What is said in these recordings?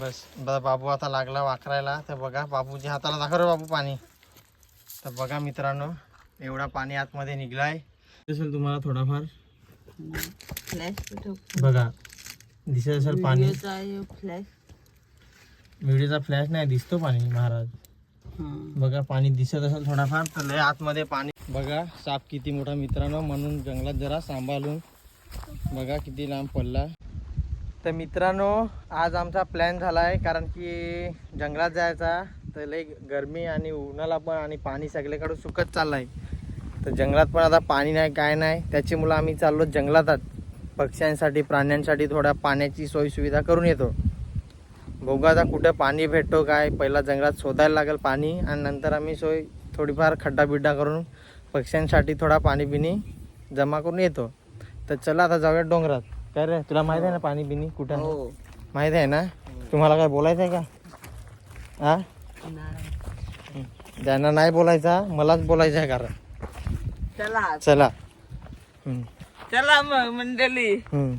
बस ब- बाबू आता लागला वाकरायला. तर बघा बाबूच्या हाताला दाखव बाबू पाणी. तर बघा मित्रांनो एवढा पाणी आतमध्ये निघलाय. असेल तुम्हाला थोडाफार? बघा दिसत असेल पाणी. फ्लॅश व्हिडिओचा फ्लॅश नाही दिसतो पाणी महाराज. बघा पाणी दिसत असेल थोडाफार तर लय आतमध्ये पाणी. बघा साप किती मोठा मित्रांनो म्हणून जंगलात जरा सांभाळून बघा किती लांब पडला. तर मित्रांनो आज आमचा प्लॅन झाला आहे कारण की जंगलात जायचा तर लय गरमी आणि उन्हाला पण आणि पाणी सगळीकडे सुकत चाललं आहे तर जंगलात पण आता पाणी नाही काय नाही. त्याच्यामुळं आम्ही चाललो जंगलातच पक्ष्यांसाठी प्राण्यांसाठी थोड्या पाण्याची सोयीसुविधा करून येतो. बघू आता कुठं पाणी भेटतो काय. पहिला जंगलात शोधायला लागेल पाणी आणि नंतर आम्ही सोय थोडीफार खड्डा बिड्डा करून पक्ष्यांसाठी थोडा पाणी बिणी जमा करून येतो. तर चला आता जाऊया डोंगरात. काय रे तुला माहीत आहे ना पाणी बिनी कुठं आहे? माहीत आहे ना तुम्हाला काय बोलायचं आहे का हा ज्यांना नाही बोलायचा मलाच बोलायचं आहे कारण चला चला हम्म, चला मग मंडळी हम्म.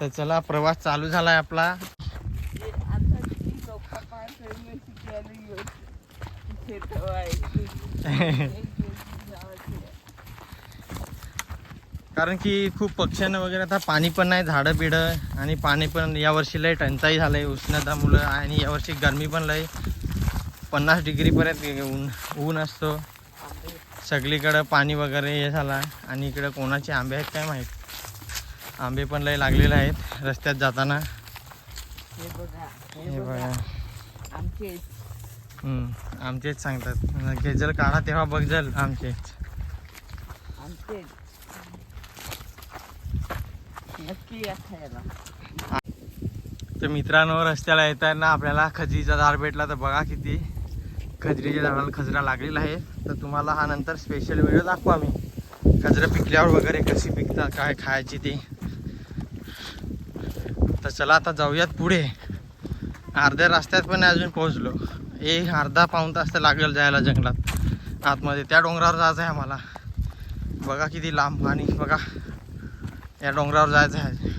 तर चला प्रवास चालू झालाय आपला आता किती सोपा पार करून शिकायला येऊ. इथे ठेवायचं. कारण की खूप पक्ष्यांना वगैरे आता पाणी पण नाही झाडं बिडं आणि पाणी पण यावर्षी लय टंचाई झालंय उष्णतामुळं आणि यावर्षी गरमी पण लय. पन्नास डिग्रीपर्यंत ऊन ऊन असतो. सगळीकडं पाणी वगैरे हे झाला आणि इकडं कोणाचे आंबे आहेत काय माहीत? आंबे पण लय लागलेले आहेत रस्त्यात जाताना. हे बघा आमचेच सांगतात. गेजल काढा तेव्हा बघजल आमचेच आमचे. नक्की या खायला तर मित्रांनो रस्त्याला येताना आपल्याला खजरीचा झाड भेटला. तर बघा किती खजरीच्या झाडाला खजरा लागलेला आहे. तर तुम्हाला हा नंतर स्पेशल व्हिडिओ दाखवू आम्ही. खजरं पिकल्यावर वगैरे कशी पिकतात काय खायची ते. तर चला आता जाऊयात पुढे. अर्ध्या रस्त्यात पण अजून पोहोचलो. एक अर्धा पाऊण तास तर लागेल जायला जंगलात. आतमध्ये त्या डोंगरावर जायचं आहे आम्हाला. बघा किती लांब आणि बघा. या डोंगरावर जायचं आहे.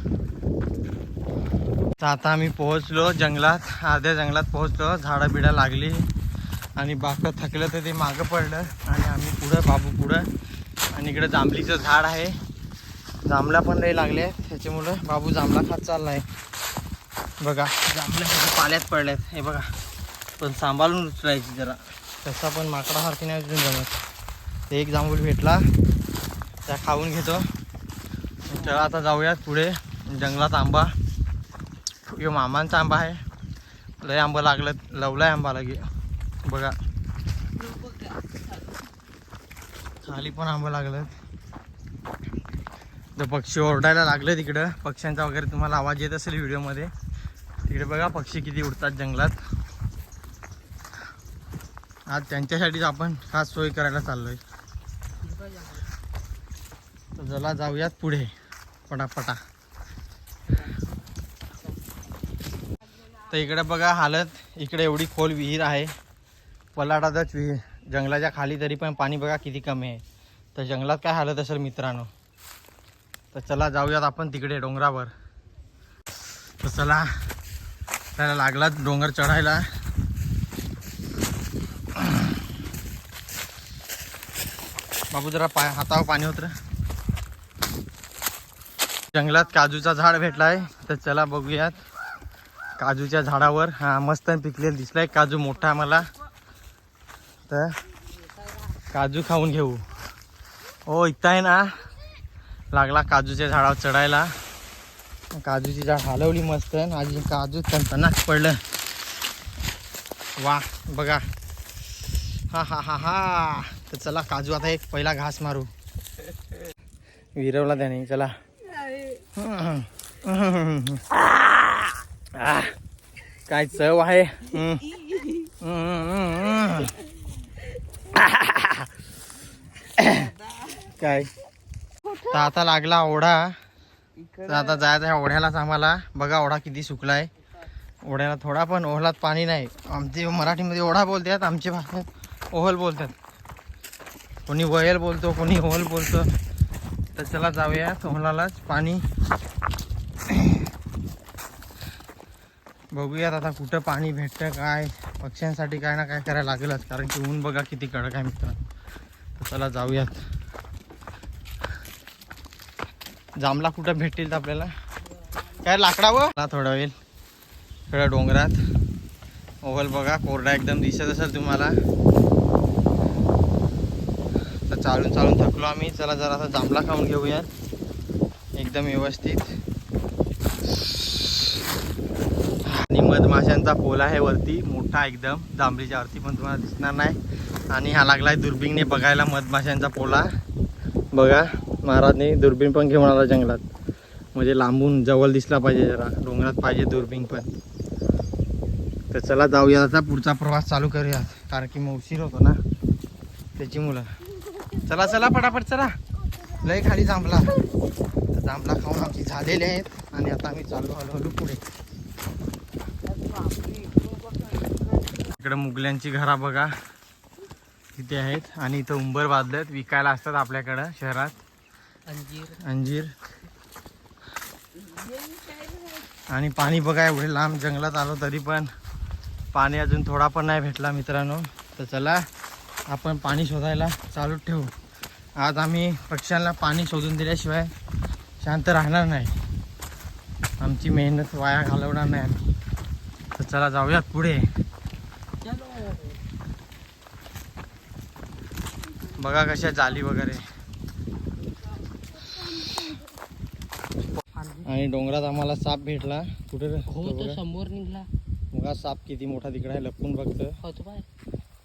तर आता आम्ही पोहोचलो जंगलात अर्ध्या जंगलात पोहोचलो. झाडं बिडं लागली आणि बाकं थकलं तर ते मागं पडलं आणि आम्ही पुढं बाबू पुढं. आणि इकडं जांभलीचं झाड आहे. जांभला पण लई लागले आहेत. त्याच्यामुळं बाबू जांभळा खात चालला आहे बघा जांभळ्या पाल्यात पाल्यात पडल्यात. हे बघा पण सांभाळून उचलायची जरा. तसा पण माकडासारखी नाही उचलून जमत. ते एक जांभूळ भेटला त्या खाऊन घेतो. चला आता जाऊयात पुढे. जंगलात आंबा. यो मामांचा आंबा आहे. लय आंबा लागलं लवलाय आंबा लागे बघा. खाली पण आंबा लागलं तर पक्षी ओरडायला लागले तिकडं पक्ष्यांचा वगैरे तुम्हाला आवाज येत असेल व्हिडिओमध्ये. तिकडे बघा पक्षी किती उडतात जंगलात. आज त्यांच्यासाठीच आपण खास सोय करायला चाललो आहे चला जाऊयात पुढे. पटापटा. तर इकडे बघा हालत. इकडे एवढी खोल विहीर आहे. पलाटातच विहीर. जंगलाच्या खाली तरी पण पाणी बघा किती कमी आहे. तर जंगलात काय हालत असेल मित्रांनो? तर चला जाऊयात आपण तिकडे डोंगरावर. तर चला. त्याला लागला डोंगर चढायला. बाबू जरा पाय हातावर पाणी होतं जंगलात काजूचा झाड भेटलाय तर चला बघूयात. काजूच्या झाडावर हा मस्त पिकलेला दिसलाय. काजू मोठा मला. तर काजू खाऊन घेऊ. हो इथं आहे ना. लागला काजूच्या झाडावर चढायला. काजूची झाड हलवली मस्त. आणि काजू तणतणाट पडलं. वा बघा. हा हा हा हा. तर चला काजू आता एक पहिला घास मारू. विरवला त्याने चला. काय चव आहे? काय? तर आता लागला ओढा. तर आता जायचं आहे ओढ्यालाच आम्हाला. बघा ओढा किती सुकलाय. ओढ्याला थोडा पण ओहलात पाणी नाही. आमचे मराठीमध्ये ओढा बोलतात आमच्या भाषेत ओहल बोलतात. कोणी वयल बोलतो कोणी ओहल बोलतो. तर चला जाऊया ओहलालाच पाणी. बघूयात आता कुठं पाणी भेटतं काय पक्ष्यांसाठी काय ना काय करायला लागेलच कारण की ऊन बघा किती कडक आहे मित्र तर चला जाऊयात. जांभला कुठं भेटतील आपल्याला? काय लाकडावं थोडं थोडा वेळ. थोड्या डोंगरात. ओव्हल बघा कोरडा एकदम दिसत असेल तुम्हाला. चालून चालून थकलो आम्ही. चला जरा असा जांभळा खाऊन घेऊयात. एकदम व्यवस्थित. आणि मधमाशांचा पोल आहे वरती. मोठा एकदम. जांभळीच्या वरती पण तुम्हाला दिसणार नाही. आणि हा लागलाय दुर्बिणने बघायला मधमाशांचा पोला. बघा महाराजने दुर्बीण पण घेऊन आला जंगलात. म्हणजे लांबून जवळ दिसला पाहिजे जरा. डोंगरात पाहिजे दुर्बीण पण. तर चला जाऊया आता. पुढचा प्रवास चालू करूयात. कारण की मग उशीर होतो ना. त्याची मुलं. चला चला पटापट चला. लय खाली जांभला. तर जांभला खाऊन आमची झालेले आहेत. आणि आता आम्ही चालू हळूहळू पुढे. इकडे मुगल्यांची घरा बघा. तिथे आहेत. आणि इथं उंबर बांधलेत. विकायला असतात आपल्याकडं शहरात. अंजीर. अंजीर. आणि पाणी बघा एवढे लांब जंगलात आलो तरी पण. पाणी अजून थोडा पण नाही भेटला मित्रांनो. तर चला. आपण पाणी शोधायला चालू ठेवू. आज आम्ही पक्ष्यांना पाणी शोधून दिल्याशिवाय शांत राहणार नाही. आमची मेहनत वाया घालवणार नाही आम्ही. तर चला जाऊयात पुढे. बघा कशा जाली वगैरे. आणि डोंगरात आम्हाला साप भेटला. कुठे? हो. समोर निघला. बघा साप किती मोठा तिकडे आहे लपून बघतं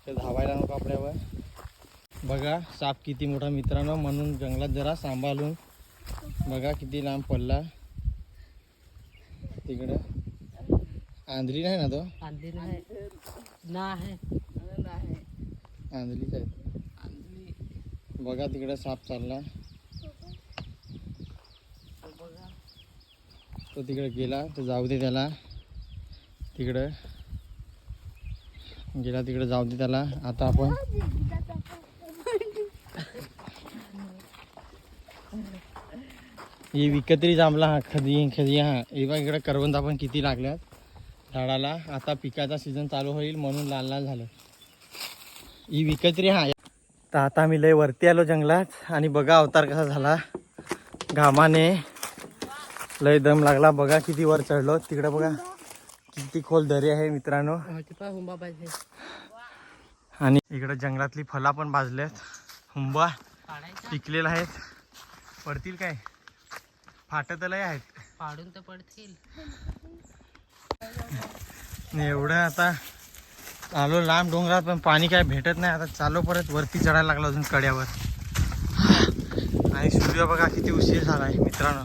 तो धावायला नको आपल्यावर. बघा साप किती मोठा मित्रांनो म्हणून जंगलात जरा सांभाळून बघा किती लांब पडला. तिकडे. आंधळी नाही ना तो? आंधी नाही. आहे. बघा तिकडे साप चालला. तो तिकडे गेला तर जाऊ दे त्याला. तिकडं. गेला तिकडे जाऊ दे त्याला. आता आपण ही विकत्री जांभला हा खदी खदी हा. हे बघा इकडे करवंद आपण किती लागल्यात. झाडाला आता पिकाचा सीझन चालू होईल म्हणून लाल लाल झालं. ही विकतरी हा. तर आता आम्ही लय वरती आलो जंगलात आणि बघा अवतार कसा झाला. घामाने लय दम लागला. बघा किती वर चढलो. तिकडे बघा. किती खोल दरी आहे मित्रांनो. आणि इकडे जंगलातली फळा पण भाजल्यात हुंबा पिकलेला आहेत पडतील काय? फाटत लय आहेत. पाडून तर पडतील. एवढं आता आलो लांब डोंगरात पण पाणी काय भेटत नाही. आता चालो परत वरती चढायला लागलो अजून कड्यावर. आणि सूर्य बघा किती उशीर झाला आहे मित्रांनो.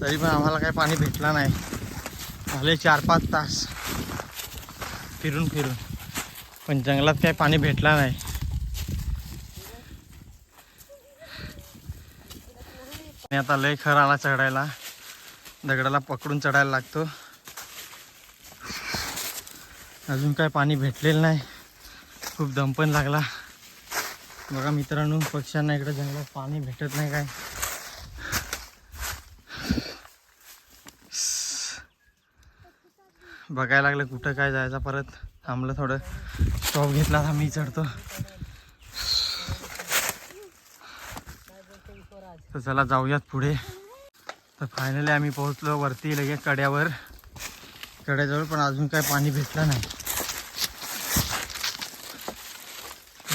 तरी पण आम्हाला काय पाणी भेटला नाही. झाले चार पाच तास. फिरून फिरून. पण जंगलात काही पाणी भेटला नाही. आणि आता लय खर आला चढायला. दगडाला पकडून चढायला लागतो. अजून काय पाणी भेटलेलं नाही. खूप दम पण लागला. बघा मित्रांनो पक्ष्यांना इकडे जंगलात पाणी भेटत नाही काय. बघायला लागलं कुठं काय जायचं. परत थांबलं थोडं. स्टॉप घेतला आता मी चढतो. तर चला जाऊयात पुढे. तर फायनली आम्ही पोहोचलो वरती लगेच कड्यावर. कड्याजवळ पण अजून काय पाणी भेटलं नाही.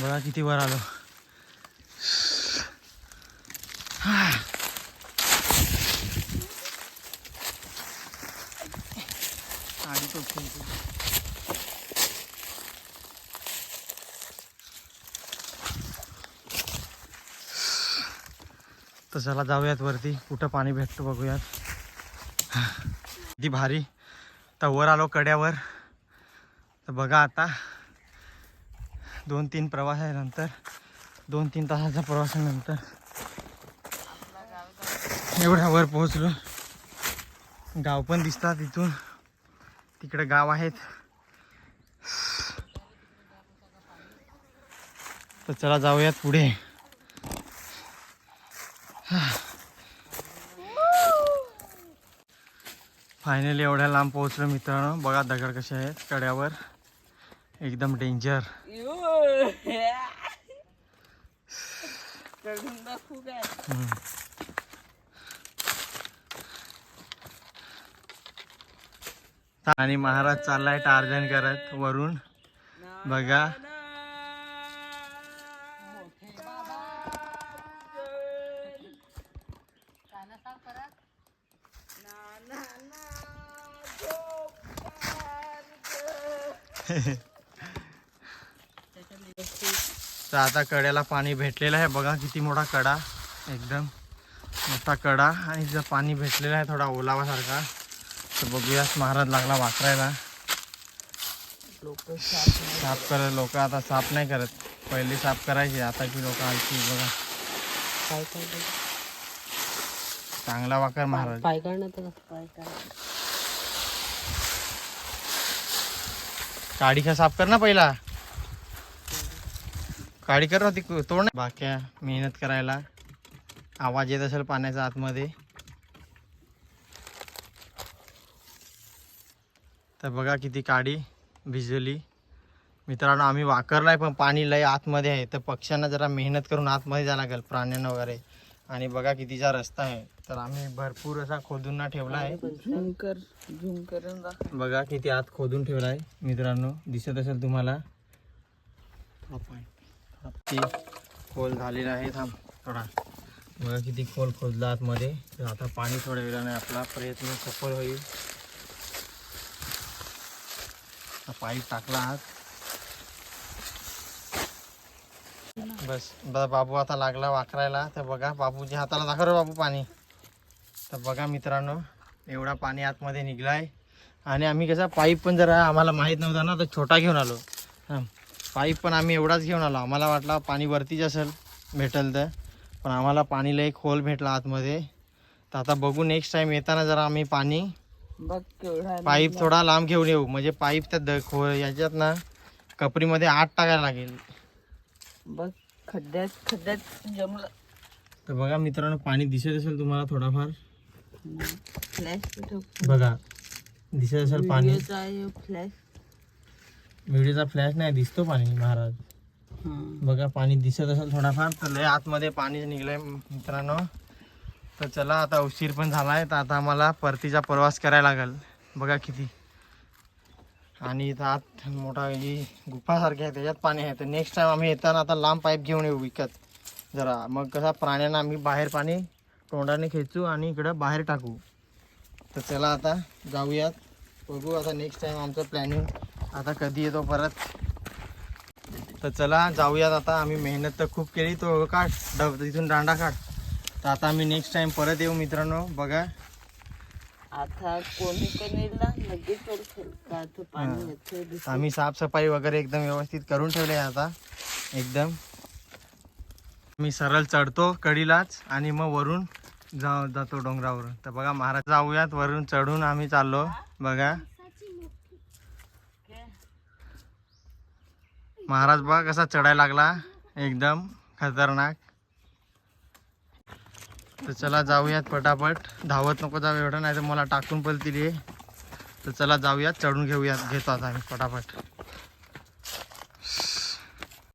बघा किती वर आलो. आणि तो खेळतो. तर चला जाऊयात वरती. कुठं पाणी भेटतं बघूयात. किती भारी. तर वर आलो कड्यावर. तर बघा आता. दोन तीन प्रवासानंतर दोन तीन तासाच्या प्रवासानंतर एवढ्या वर पोहोचलो. गाव पण दिसतात इथून. तिकडे गाव आहेत. तर चला जाऊयात पुढे. फायनली एवढ्या लांब पोहोचलो मित्रांनो. बघा दगड कसे आहेत कड्यावर. एकदम डेंजर आणि महाराज चाललाय टार्जन करत वरून. बघा. तर आता कड्याला पाणी भेटलेलं आहे. बघा किती मोठा कडा. एकदम मोठा कडा. आणि जर पाणी भेटलेलं आहे थोडा ओलावासारखा. तर बघूया महाराज लागला वाकरायला साफ करत लोक आता साफ नाही करत. पहिली साफ करायची आताची लोक आलती बघा. चांगला वाकर महाराज. पाय काढ ना तर पाय काढ. काडी का साफ कर ना पहिला. काडी कर ना ती तोड ना. बाक्या मेहनत करायला. आवाज येत असेल पाण्याचा आतमध्ये. तर बघा किती काडी भिजवली. मित्रांनो आम्ही वाकरलाय पण पाणी लय आतमध्ये आहे. तर पक्ष्यांना जरा मेहनत करून आतमध्ये जायला लागेल प्राण्यांना वगैरे. आणि बघा कितीचा रस्ता आहे. तर आम्ही भरपूर असा खोदून ना ठेवला आहे. बघा किती आत खोदून ठेवला आहे. मित्रांनो दिसत असेल तुम्हाला? किती खोल झालेला आहे थांब थोडा. बघा किती खोल खोदला आतमध्ये. तर आता पाणी थोड्या वेळाने आपला प्रयत्न सफल होईल. पाईप टाकला आत बस ब- बाबू आता लागला वाकरायला. तर बघा बाबूच्या हाताला दाखव रे बाबू पाणी. तर बघा मित्रांनो एवढा पाणी आतमध्ये निघलाय. आणि आम्ही कसा पाईप पण जरा आम्हाला माहीत नव्हता ना तर छोटा घेऊन आलो. हां पाईप पण आम्ही एवढाच घेऊन आलो. आम्हाला वाटला पाणी वरतीच असेल भेटेल तर. पण आम्हाला पाणी लई खोल भेटला आतमध्ये. तर आता बघू नेक्स्ट टाईम येताना जरा आम्ही पाणी बघ केवढा पाईप थोडा लांब घेऊन येऊ. म्हणजे पाईप त्या द खो याच्यात ना कपरीमध्ये आत टाकायला लागेल. बघ खड्ड्यात खड्ड्यात जमलं. तर बघा मित्रांनो पाणी दिसत असेल तुम्हाला थोडाफार. फ्लॅश बघा दिसत असेल पाणी. फ्लॅश. व्हिडिओचा फ्लॅश नाही दिसतो पाणी महाराज. बघा पाणी दिसत असेल थोडाफार तर लय आतमध्ये पाणी निघलंय मित्रांनो. तर चला आता उशीर पण झाला आहे तर आता आम्हाला परतीचा प्रवास करायला लागेल. बघा किती. आणि इथं आत मोठा ही गुफासारखी आहे त्याच्यात पाणी आहे. तर नेक्स्ट टाईम आम्ही येताना आता लांब पाईप घेऊन येऊ विकत. जरा मग कसा प्राण्यांना आम्ही बाहेर पाणी तोंडाने खेचू आणि इकडं बाहेर टाकू. तर चला आता जाऊयात. बघू आता नेक्स्ट टाईम आमचं प्लॅनिंग आता कधी येतो परत. तर चला जाऊयात आता. आम्ही मेहनत तर खूप केली. तो काढ डब तिथून दांडा काढ. तर आता आम्ही नेक्स्ट टाइम परत येऊ मित्रांनो बघा. आता कोणी पण येईल ना लगेच पडतो का तो पाणी. येतं तर आम्ही साफसफाई वगैरे एकदम व्यवस्थित करून ठेवले आहे आता एकदम. मी सरळ चढतो कडीलाच आणि मग वरून जा जातो डोंगरावरून. तर बघा महाराज जाऊयात वरून चढून आम्ही चाललो बघा. महाराज बघा कसा चढायला लागला एकदम खतरनाक. तर चला जाऊयात पटापट. धावत नको जाऊ एवढं नाही तर मला टाकून पलतील हे. तर चला जाऊयात चढून घेऊयात घेतो आता आम्ही पटापट.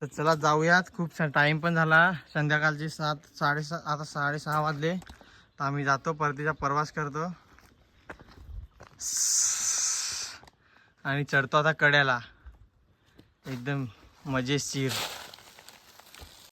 तर चला जाऊयात खूप टाईम पण झाला. संध्याकाळचे सात साडेसा आता साडेसहा वाजले. तर आम्ही जातो परतीचा प्रवास करतो. आणि चढतो आता कड्याला. एकदम मजेशीर.